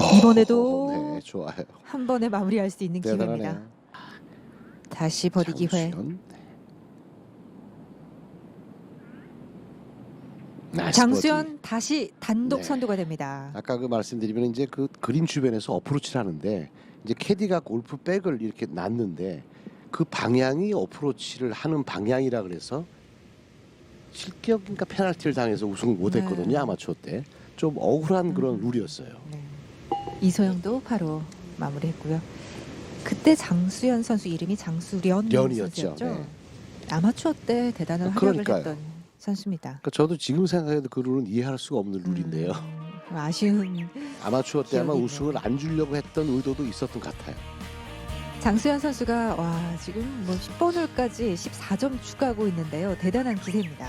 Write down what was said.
이번에도 네, 좋아요. 한 번에 마무리할 수 있는 기회입니다. 대단하네요. 다시 버디 기회. 장수현. 네. 나이스 장수현 버디. 다시 단독 네. 선두가 됩니다. 아까 그 말씀드리면 이제 그 그린 주변에서 어프로치를 하는데 이제 캐디가 골프 백을 이렇게 놨는데 그 방향이 어프로치를 하는 방향이라 그래서 실격인가 페널티를 당해서 우승을 못했거든요 네. 아마추어 때 좀 억울한 그런 음. 룰이었어요. 네. 이소영도 바로 마무리했고요. 그때 장수현 선수 이름이 장수련. 선수였죠. 네. 아마추어 때 대단한 아, 활약을 그러니까요. 했던 선수입니다. 그러니까 저도 지금 생각해도 그 룰은 이해할 수가 없는 룰인데요. 음, 아쉬운 아마추어 때 아마 기억이네요. 우승을 안 주려고 했던 의도도 있었던 것 같아요. 장수현 선수가 와 지금 뭐 10번 홀까지 14점 추가하고 있는데요. 대단한 기세입니다.